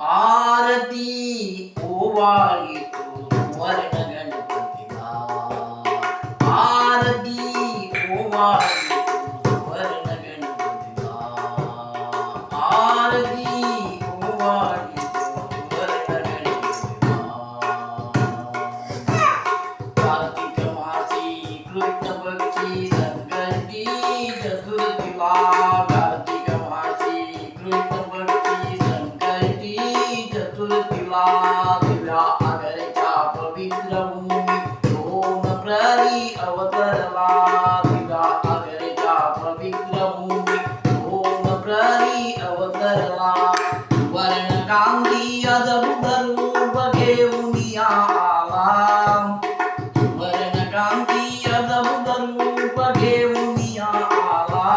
आरती ओवाळी वर्ण गणपतीला आरती ओवाळी वर्ण गणपतीला आरती ओवाळी वर्ण गणपतीला कार्तिक मासी कृष्ण पक्षी संकष्टी चतुर्थीला कार्तिक चतुर्थीला तुझ्या आगरच्या पवित्र भूमी ओम प्रहरी अवतरला. तुझ्या आगरच्या पवित्र भूमी ओम प्रहरी अवतरला. वर्ण कांती अद्भुत रूप घेऊन आला. वर्ण वर्णक्रांती अद्भुत रूप घेऊन आला.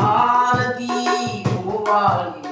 आरती ओवाळी